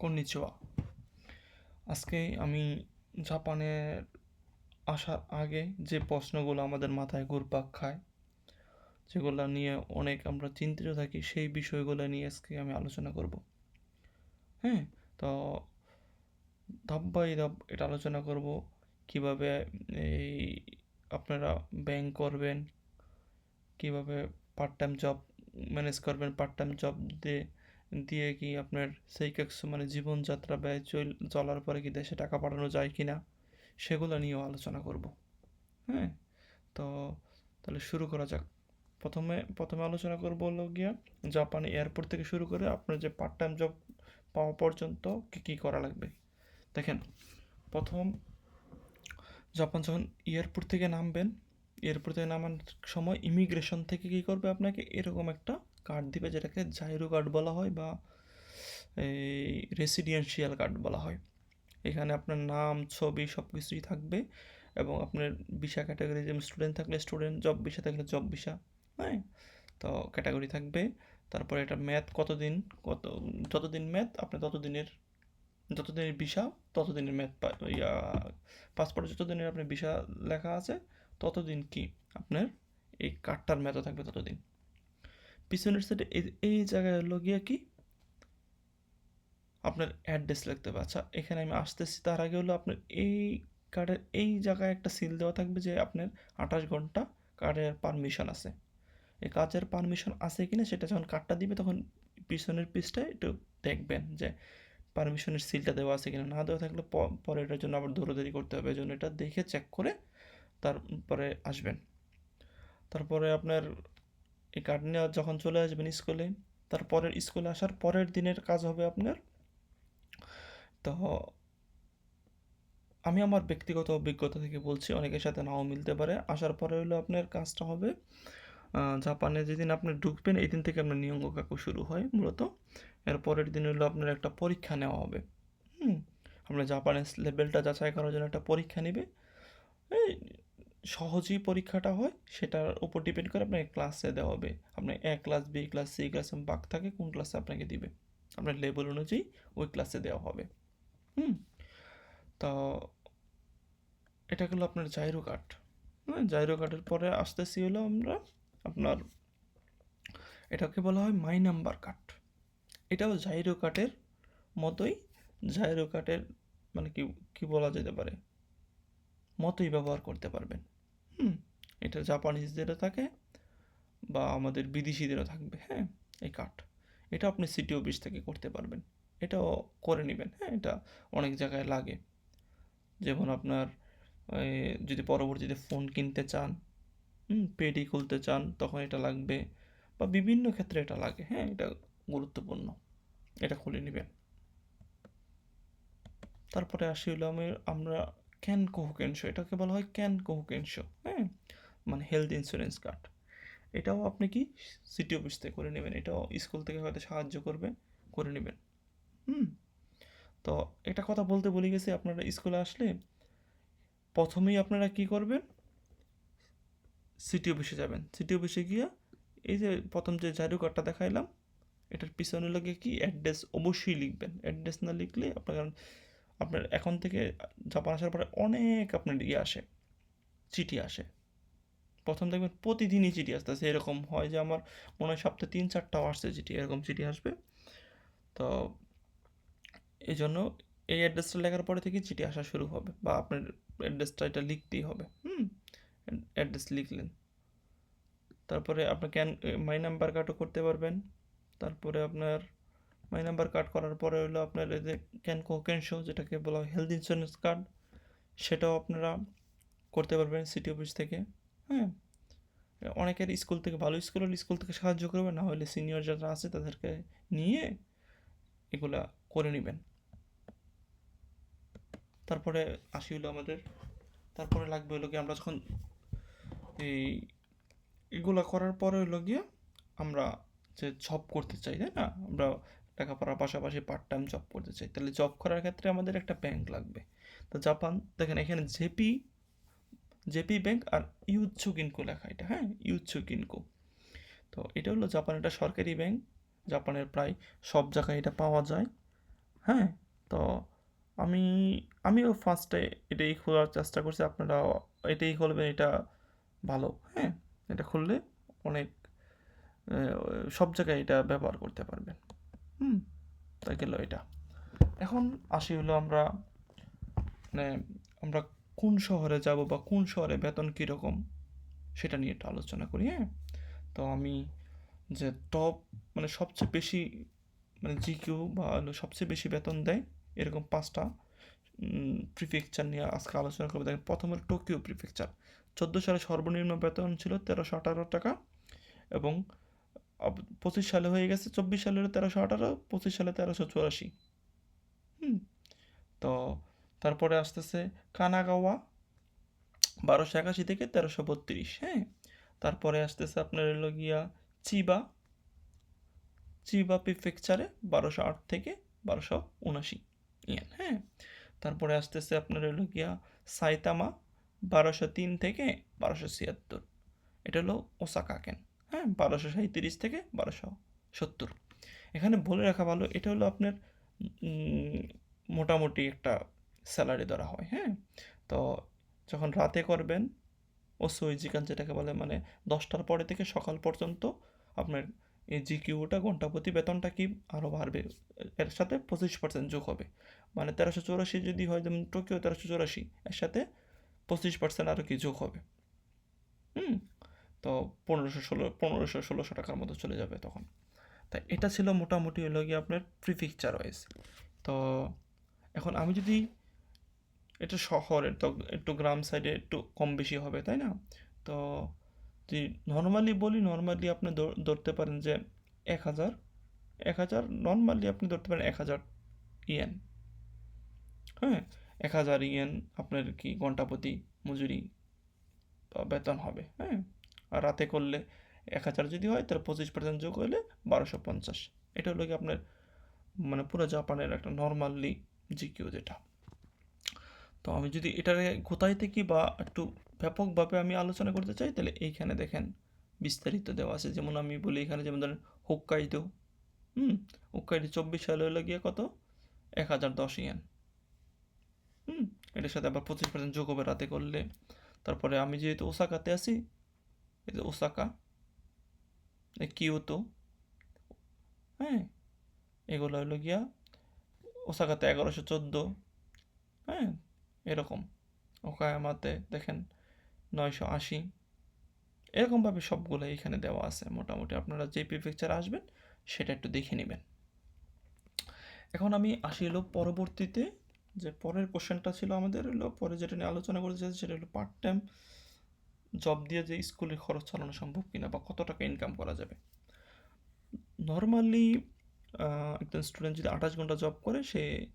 Konnichiwa. আজকে আমি জাপানের আসার আগে যে প্রশ্নগুলো আমাদের মাথায় ঘুরপাক খায়, যেগুলো নিয়ে অনেক আমরা চিন্তিত থাকি, সেই বিষয়গুলো নিয়ে আজকে আমি আলোচনা করব। হ্যাঁ তো ধাপ বাই ধাপ এটা আলোচনা করব, কীভাবে এই আপনারা ব্যাংক করবেন, কীভাবে পার্ট টাইম জব ম্যানেজ করবেন পার্ট টাইম জব দিয়ে দিয়ে কি আপনার সেই মানে জীবনযাত্রা ব্যয় চল, চলার পরে কি দেশে টাকা পাঠানো যায় কি না? সেগুলো নিয়েও আলোচনা করব। হ্যাঁ? তো তাহলে শুরু করা যাক। প্রথমে প্রথমে আলোচনা করব হলো গিয়া জাপানে এয়ারপোর্ট থেকে শুরু করে আপনার যে পার্ট টাইম জব পাওয়া পর্যন্ত কী কী করা লাগবে। দেখেন, প্রথম জাপান যখন এয়ারপোর্ট থেকে নামবেন, এয়ারপোর্ট থেকে নামার সময় ইমিগ্রেশন থেকে কী করবে আপনাকে? এরকম একটা কার্ড দিবে যেটাকে জাইরো কার্ড বলা হয় বা এই রেসিডেন্সিয়াল কার্ড বলা হয়। এখানে আপনার নাম, ছবি সব কিছুই থাকবে এবং আপনার ভিসা ক্যাটাগরি যেমন স্টুডেন্ট থাকলে স্টুডেন্ট জব ভিসা থাকলে জব ভিসা হ্যাঁ? তো ক্যাটাগরি থাকবে। তারপরে এটা ম্যাথ কতদিন, কত, যতদিন ম্যাথ আপনি ততদিনের, যতদিনের ভিসা ততদিনের ম্যাথ ইয়া পাসপোর্টে যতদিনের আপনার ভিসা লেখা আছে, ততদিন কি আপনার এই কার্ডটার ম্যাথও থাকবে ততদিন। পিছনের সাইডে এই জায়গায় হলো কি আপনার অ্যাড্রেস লিখতে হবে। আচ্ছা এখানে আমি আসতেছি, তার আগে হলো আপনার এই কার্ডের এই জায়গায় একটা সিল দেওয়া থাকবে যে আপনার আঠাশ ঘণ্টা কার্ডের পারমিশন আছে। এই কাজের পারমিশন আছে কিনা সেটা যখন কার্ডটা দিবে তখন পিছনের পিসটায় একটু দেখবেন যে পারমিশনের সিলটা দেওয়া আছে কিনা। না দেওয়া থাকলে পরে এটার জন্য আবার দৌড়াদৌড়ি করতে হবে জন্য এটা দেখে চেক করে তারপরে আসবেন। তারপরে আপনার এই কার্ড নিয়ে যখন চলে আসবেন স্কুলে তারপরের স্কুলে আসার পরের দিনের কাজ হবে আপনার। তো আমি আমার ব্যক্তিগত অভিজ্ঞতা থেকে বলছি, অনেকের সাথে নাও মিলতে পারে। আসার পরে হলো আপনার কাজটা হবে জাপানে যেদিন আপনি ঢুকবেন এই দিন থেকে আপনার নিয়ঙ্গ কাকু শুরু হয় মূলত। এর পরের দিন হলো আপনার একটা পরীক্ষা নেওয়া হবে। হুম, আপনার জাপানের লেভেলটা যাচাই করার জন্য একটা পরীক্ষা নেবে। এই সহজেই পরীক্ষাটা হয়, সেটার উপর ডিপেন্ড করে আপনাকে ক্লাসে দেওয়া হবে। আপনার A class B class C class বাক থাকে, কোন ক্লাসে আপনাকে দিবে। আপনার লেভেল অনুযায়ী ওই ক্লাসে দেওয়া হবে। হুম? তো এটা হলো আপনার জাইরো কার্ড হ্যাঁ জাইরো কার্ডের পরে আসতেছি হলো আমরা আপনার এটাকে বলা হয় মাই নাম্বার কার্ড এটাও জাইরো কার্ডের মতোই জাইরো কার্ডের মানে কি কি বলা যেতে পারে? মতোই ব্যবহার করতে পারবেন। হুম। এটা জাপানিজদেরও থাকে বা আমাদের বিদেশিদেরও থাকবে হ্যাঁ এই কার্ড এটা আপনি সিটি অফিস থেকে করতে পারবেন। এটাও করে নেবেন হ্যাঁ এটা অনেক জায়গায় লাগে। যেমন আপনার যদি পরবর্তীতে ফোন কিনতে চান পেডি খুলতে চান, তখন এটা লাগবে বা বিভিন্ন ক্ষেত্রে এটা লাগে হ্যাঁ এটা গুরুত্বপূর্ণ। এটা খুলে নেবেন। তারপরে আসি হলো আমি, আমরা ক্যান কোহুকেনশো এটাকে বলা হয় ক্যান কোহুকেনশো হ্যাঁ? মানে হেলথ ইন্স্যুরেন্স কার্ড এটাও আপনি কি সিটি অফিস থেকে করে নেবেন। এটাও স্কুল থেকে হয়তো সাহায্য করবে, করে নেবেন। হুম? তো এটা কথা বলতে বলে গেছি, আপনারা স্কুলে আসলে প্রথমেই আপনারা কি করবেন? সিটি অফিসে যাবেন। সিটি অফিসে গিয়ে এই যে প্রথম যে জারু কার্ডটা দেখাইলাম, এটার পিছনে লাগে কি অ্যাড্রেস অবশ্যই লিখবেন। অ্যাড্রেস না লিখলে আপনার কারণ আপনার এখন থেকে জাপান আসার পরে অনেক আপনার ইয়ে আসে, চিঠি আসে। প্রথম দেখবেন প্রতিদিনই চিঠি আসতেছে। এরকম হয় যে আমার মনে হয় সপ্তাহে তিন চারটাও আসছে চিঠি, এরকম চিঠি আসবে। তো এই জন্য এই অ্যাড্রেসটা লেখার পরে থেকে চিঠি আসা শুরু হবে বা আপনার অ্যাড্রেসটা এটা লিখতেই হবে। হুম অ্যাড্রেস লিখলেন। তারপরে আপনি ক্যান মাই নাম্বার কার্ডও করতে পারবেন। তারপরে আপনার মাই নাম্বার কার্ড করার পরে হলো আপনার এই যে ক্যান কোকেন শো, যেটাকে বলা হয় হেলথ ইন্স্যুরেন্স কার্ড, সেটাও আপনারা করতে পারবেন সিটি অফিস থেকে হ্যাঁ? অনেকের স্কুল থেকে, ভালো স্কুল হলে স্কুল থেকে সাহায্য করবে, না হলে সিনিয়র যারা আছে তাদেরকে নিয়ে এগুলা করে নেবেন। তারপরে আসি হলো আমাদের, তারপরে লাগবে হলো কি আমরা যখন এই এগুলা করার পরে হলো গিয়ে আমরা যে জব করতে চাই, তাই না? আমরা লেখাপড়ার পাশাপাশি পার্ট টাইম জব করতে চাই। তাহলে জব করার ক্ষেত্রে আমাদের একটা ব্যাংক লাগবে। তো জাপান, দেখেন এখানে জেপি জেপি ব্যাংক আর ইউচ্ছু কিনকো লেখা এটা হ্যাঁ? ইউচ্ছু কিনকো তো এটা হলো জাপান একটা সরকারি ব্যাংক জাপানের প্রায় সব জায়গায় এটা পাওয়া যায় হ্যাঁ? তো আমি, আমিও ফার্স্টে এটাই খোলার চেষ্টা করছি আপনারা এটাই খুলবেন এটা ভালো হ্যাঁ? এটা খুললে অনেক সব জায়গায় এটা ব্যবহার করতে পারবেন। হুম। তাই গেল এটা। এখন আসি হলো আমরা মানে আমরা কোন শহরে যাব বা কোন শহরে বেতন কীরকম সেটা নিয়ে একটু আলোচনা করি হ্যাঁ? তো আমি যে টপ মানে সবচেয়ে বেশি মানে জি জিকিউ বা সবচেয়ে বেশি বেতন দেয় এরকম পাঁচটা প্রিফেকচার নিয়ে আজকে আলোচনা করব। দেখেন প্রথমে টোকিও প্রিফেকচার চোদ্দ সালে সর্বনিম্ন বেতন ছিল তেরোশো আঠারো টাকা এবং পঁচিশ সালে হয়ে গেছে, চব্বিশ সালের তেরোশো আঠারো, পঁচিশ সালে তেরোশো চুরাশি। হুম, তো তারপরে আসতেছে কানাগাওয়া, বারোশো একাশি থেকে তেরোশো বত্রিশ হ্যাঁ? তারপরে আসতেছে আপনার হলো গিয়া চিবা চিবা প্রিফেকচারে বারোশো আট থেকে বারোশো উনাশি হ্যাঁ? তারপরে আসতেছে আপনার হলো গিয়া সাইতামা, বারোশো তিন থেকে বারোশো ছিয়াত্তর। এটা হলো ওসাকা কেন? হ্যাঁ বারোশো সাঁত্রিশ থেকে বারোশো সত্তর। এখানে বলে রাখা ভালো, এটা হলো আপনার মোটামুটি একটা স্যালারি ধরা হয় হ্যাঁ? তো যখন রাতে করবেন ও সুইজিকান যেটাকে বলে মানে দশটার পরে থেকে সকাল পর্যন্ত আপনার এই জিকিউটা ঘণ্টা প্রতি বেতনটা কি আরও বাড়বে? এর সাথে পঁচিশ পার্সেন্ট যোগ হবে। মানে তেরোশো চৌরাশি যদি হয়, যেমন টোকিও তেরোশো চৌরাশি, এর সাথে পঁচিশ পার্সেন্ট আরও কি যোগ হবে? হুম? তো পনেরোশো ষোলো, পনেরোশো ষোলোশো টাকার মতো চলে যাবে তখন। তাই এটা ছিল মোটামুটি হলো গিয়ে আপনার প্রিফিকচার ওয়াইজ তো এখন আমি যদি এটা শহরের তো একটু গ্রাম সাইডে একটু কম বেশি হবে, তাই না? তো যদি নর্মালি বলি নর্মালি আপনি ধর- ধরতে পারেন যে এক হাজার এক হাজার নর্মালি আপনি ধরতে পারেন এক হাজার ইয়েন। হ্যাঁ এক হাজার ইয়েন আপনার কি ঘণ্টা প্রতি মজুরি বেতন হবে হ্যাঁ? আর রাতে করলে এক হাজার যদি হয়, তাহলে পঁচিশ পার্সেন্ট যোগ হলে বারোশো পঞ্চাশ। এটা হলো কি আপনার মানে পুরো জাপানের একটা নর্মালি জিকিউ যেটা। তো আমি যদি এটারে কোথায় থেকে বা একটু ব্যাপকভাবে আমি আলোচনা করতে চাই, তাহলে এইখানে দেখেন বিস্তারিত দেওয়া আছে। যেমন আমি বলি এখানে যেমন ধরেন হোক্কাইদো হুম? হোক্কাইদো চব্বিশ সালে হলো গিয়ে কত? এক হাজার দশ ইয়ান হুম? এটার সাথে আবার পঁচিশ পার্সেন্ট যোগ হবে রাতে করলে। তারপরে আমি যেহেতু ওসাকাতে আছি এই যে ওসাকা কিয়োতো হ্যাঁ এগুলো হলো গিয়া ওসাকাতে এগারোশো চোদ্দ। হ্যাঁ এরকম। ওকায়ামাতে দেখেন নয়শো আশি। এরকমভাবে সবগুলো এখানে দেওয়া আছে। মোটামুটি আপনারা যে প্রিফেকচার আসবেন, সেটা একটু দেখে নেবেন। এখন আমি আসি হলো পরবর্তীতে। যে পরের কোশ্চেনটা ছিল আমাদের হলো, পরে যেটা নিয়ে আলোচনা করতে চাইছি সেটা হলো পার্ট টাইম জব দিয়ে যে স্কুলের খরচ চালানো সম্ভব কিনা বা কত টাকা ইনকাম করা যাবে? নর্মালি একজন স্টুডেন্ট যদি আঠাশ ঘণ্টা জব করে, সে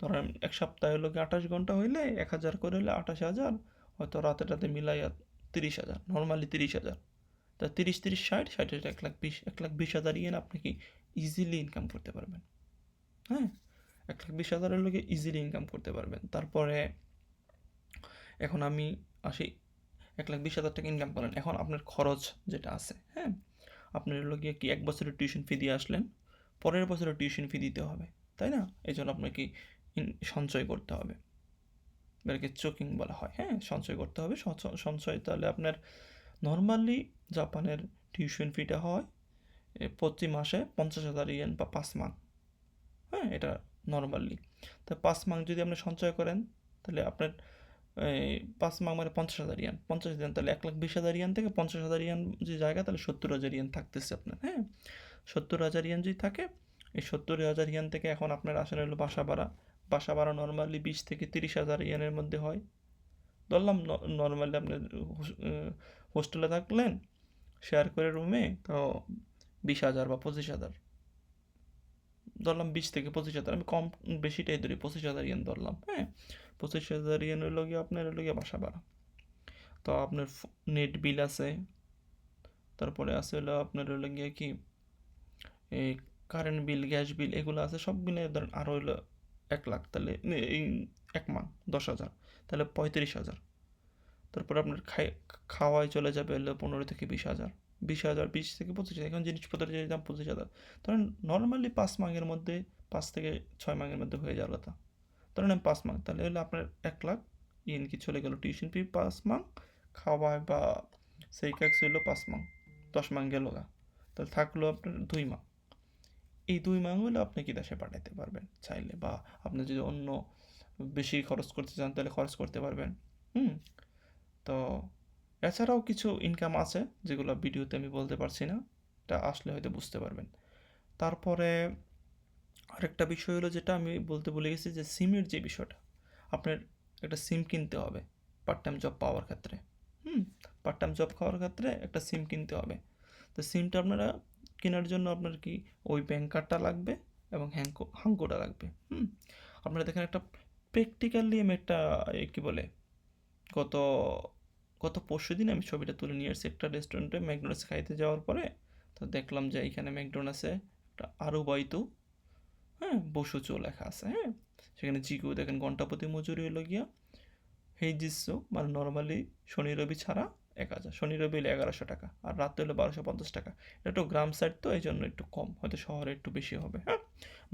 ধরেন এক সপ্তাহে লোকে আঠাশ ঘণ্টা হইলে এক হাজার করে হলে আঠাশ হাজার, হয়তো রাতে রাতে মিলাইয়া তিরিশ হাজার নর্মালি তিরিশ হাজার। তা তিরিশ তিরিশ, ষাট ষাট এক লাখ বিশ, এক লাখ বিশ হাজার ইয়েন আপনি কি ইজিলি ইনকাম করতে পারবেন? হ্যাঁ? এক লাখ বিশ হাজারের লোকে ইজিলি ইনকাম করতে পারবেন। তারপরে এখন আমি আসি এক লাখ বিশ হাজার টাকা ইনকাম করেন। এখন আপনার খরচ যেটা আছে হ্যাঁ? আপনার হলো গিয়ে কি এক বছরের টিউশন ফি দিয়ে আসলেন, পরের বছরের টিউশন ফি দিতে হবে, তাই না? এই জন্য আপনাকে সঞ্চয় করতে হবে। এটাকে চোকিং বলা হয় হ্যাঁ? সঞ্চয় করতে হবে। সঞ্চয় তাহলে আপনার নর্মালি জাপানের টিউশন ফিটা হয় প্রতি মাসে পঞ্চাশ হাজার ইয়েন বা পাঁচ মাস হ্যাঁ? এটা নর্মালি তো পাঁচ মাস যদি আপনি সঞ্চয় করেন, তাহলে আপনার পাঁচ মাস মানে পঞ্চাশ হাজার ইয়ান পঞ্চাশ হাজার তাহলে এক লাখ বিশ হাজার ইয়ান থেকে পঞ্চাশ হাজার ইয়ান যে জায়গা, তাহলে সত্তর হাজার ইয়ান থাকতেছে আপনার হ্যাঁ? সত্তর হাজার ইয়ান যদি থাকে, এই সত্তর হাজার ইয়ান থেকে এখন আপনার আসলে হলো বাসা ভাড়া। বাসা ভাড়া নর্মালি বিশ থেকে তিরিশ হাজার ইয়ানের মধ্যে হয়। ধরলাম নর্মালি আপনার হোস্টেলে থাকলেন শেয়ার করে রুমে তো বিশ হাজার বা পঁচিশ হাজার। ধরলাম বিশ থেকে পঁচিশ হাজার। আমি কম বেশিটাই ধরি, পঁচিশ হাজার ইয়েন ধরলাম হ্যাঁ? পঁচিশ হাজার ইয়েন হইল গিয়ে আপনার হইল গিয়ে বাসা ভাড়া। তো আপনার নেট বিল আছে, তারপরে আছে হলো আপনার হইল গিয়ে কি? এই কারেন্ট বিল গ্যাস বিল এগুলো আছে সব মিলে ধরেন আরও হইল এক লাখ, তাহলে এই এক মাস, দশ হাজার, তাহলে পঁয়ত্রিশ হাজার। তারপর আপনার খাই খাওয়ায় চলে যাবে হলো পনেরো থেকে বিশ হাজার। বিশ হাজার, বিশ থেকে পঁচিশ হাজার, এখন জিনিসপত্রের যে দাম পঁচিশ হাজার। ধরেন নর্মালি পাঁচ মাসের মধ্যে, পাঁচ থেকে ছয় মাসের মধ্যে হয়ে যাওয়ার কথা ধরেন আমি পাঁচ মাস তাহলে হলো আপনার এক লাখ, ইন কি চলে গেল টিউশন ফি পাঁচ মাস খাওয়ায় বা সেই ক্যাক্স হইল পাঁচ মাস দশ মাস গেল গা। তাহলে থাকল আপনার দুই মাস এই দুই মাস হলে আপনি কি দেশে পাঠাতে পারবেন চাইলে বা আপনি যদি অন্য বেশি খরচ করতে চান তাহলে খরচ করতে পারবেন। হুম, তো এছাড়াও কিছু ইনকাম আছে, যেগুলো ভিডিওতে আমি বলতে পারছি না এটা আসলে হয়তো বুঝতে পারবেন। তারপরে আরেকটা বিষয় হলো যেটা আমি বলতে ভুলে গেছি যে সিমের যে বিষয়টা, আপনার একটা সিম কিনতে হবে পার্ট টাইম জব পাওয়ার ক্ষেত্রে। হুম পার্ট টাইম জব খাওয়ার ক্ষেত্রে একটা সিম কিনতে হবে। তো সিমটা আপনারা কেনার জন্য আপনার কি ওই ব্যাংক কার্ডটা লাগবে এবং হ্যাঙ্কো হাঙ্কোটা লাগবে। হুম, আপনারা দেখেন একটা প্র্যাকটিক্যালি আমি একটা কি বলে, গত গত পরশু দিন আমি ছবিটা তুলে নিয়ে এসেছি একটা রেস্টুরেন্টে ম্যাকডোনাস খাইতে যাওয়ার পরে। তো দেখলাম যে এইখানে ম্যাকডোনাসে একটা আরও বাইতু হ্যাঁ বসু চো লেখা আছে হ্যাঁ। সেখানে জিকেও দেখেন ঘণ্টাপতি মজুরি হলো গিয়া। হেইজিসো মানে নর্মালি শনি, রবি ছাড়া এক হাজার, শনি, রবি হলে এগারোশো টাকা আর রাত্রে হলে বারোশো পঞ্চাশ টাকা। এটা একটু গ্রাম সাইড তো এই জন্য একটু কম, হয়তো শহরে একটু বেশি হবে হ্যাঁ?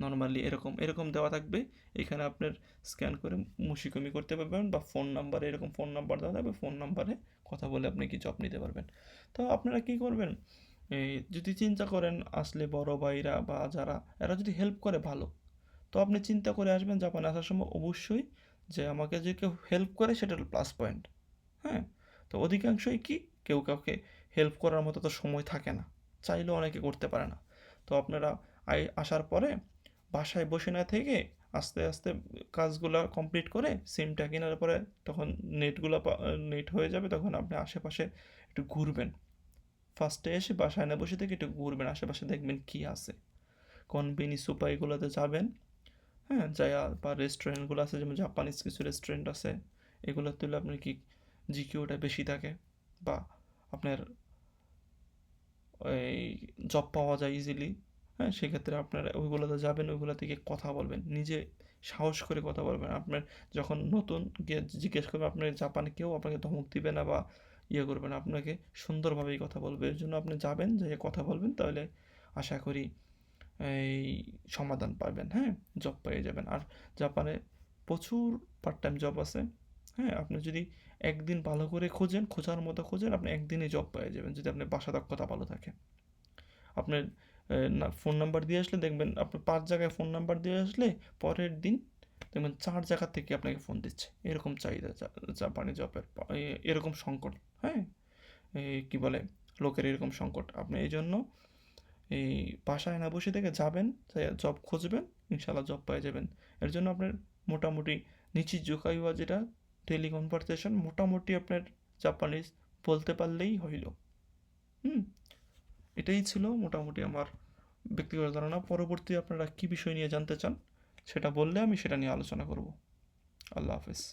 নর্মালি এরকম এরকম দেওয়া থাকবে। এখানে আপনার স্ক্যান করে মুশিকমি করতে পারবেন বা ফোন নাম্বারে এরকম ফোন নাম্বার দেওয়া থাকবে ফোন নাম্বারে কথা বলে আপনি কি জব নিতে পারবেন। তো আপনারা কি করবেন? এই যদি চিন্তা করেন, আসলে বড় ভাইরা বা যারা, এরা যদি হেল্প করে ভালো, তো আপনি চিন্তা করে আসবেন, জাপানে আসার সময় অবশ্যই যে আমাকে যে কেউ হেল্প করে, সেটা প্লাস পয়েন্ট হ্যাঁ? তো অধিকাংশই কি? কেউ কাউকে হেল্প করার মতো তো সময় থাকে না। চাইলেও অনেকে করতে পারে না। তো আপনারা আই, আসার পরে বাসায় বসে না থেকে আস্তে আস্তে কাজগুলো কমপ্লিট করে সিমটা কেনার পরে তখন নেটগুলো নেট হয়ে যাবে, তখন আপনি আশেপাশে একটু ঘুরবেন। ফার্স্টে এসে বাসায় না বসে থেকে একটু ঘুরবেন, আশেপাশে দেখবেন কি আছে। কনবিনি সুপা এগুলোতে যাবেন। হ্যাঁ যাই বা রেস্টুরেন্টগুলো আছে, যেমন জাপানিজ কিছু রেস্টুরেন্ট আছে এগুলোর তুলে আপনি কি জিকিওটা বেশি থাকে বা আপনার ওই জব পাওয়া যায় ইজিলি হ্যাঁ? সেক্ষেত্রে আপনারা ওইগুলোতে যাবেন, ওইগুলো থেকে কথা বলবেন। নিজে সাহস করে কথা বলবেন। আপনার যখন নতুন জিজ্ঞেস করবে, আপনার জাপানে কেউ আপনাকে ধমক দিবে না বা ইয়ে করবে না? আপনাকে সুন্দরভাবেই কথা বলবে। এর জন্য আপনি যাবেন যাই কথা বলবেন, তাহলে আশা করি এই সমাধান পাবেন হ্যাঁ? জব পেয়ে যাবেন। আর জাপানে প্রচুর পার্ট টাইম জব আছে। হ্যাঁ আপনি যদি একদিন ভালো করে খোঁজেন, খোঁজার মতো খোঁজেন, আপনি একদিনে জব পেয়ে যাবেন যদি আপনার বাসা দক্ষতা ভালো থাকে। আপনার ফোন নাম্বার দিয়ে আসলে দেখবেন আপনি পাঁচ জায়গায় ফোন নাম্বার দিয়ে আসলে পরের দিন দেখবেন চার জায়গা থেকে আপনাকে ফোন দিচ্ছে। এরকম চাহিদা জাপানি জবের এরকম সংকট হ্যাঁ? কী বলে, লোকের এরকম সংকট। আপনি এই জন্য এই বাসায় না বসে থেকে যাবেন জব খুঁজবেন ইনশাল্লাহ জব পেয়ে যাবেন। এর জন্য আপনার মোটামুটি নিচি জোকাইওয়া যেটা টেলি কনভারসেশন মোটামুটি আপনার জাপানিজ বলতে পারলেই হইল। হুম, এটাই ছিল মোটামুটি আমার ব্যক্তিগত ধারণা। পরবর্তী আপনারা কী বিষয় নিয়ে জানতে চান সেটা বললে আমি সেটা নিয়ে আলোচনা করব। আল্লাহ হাফেজ।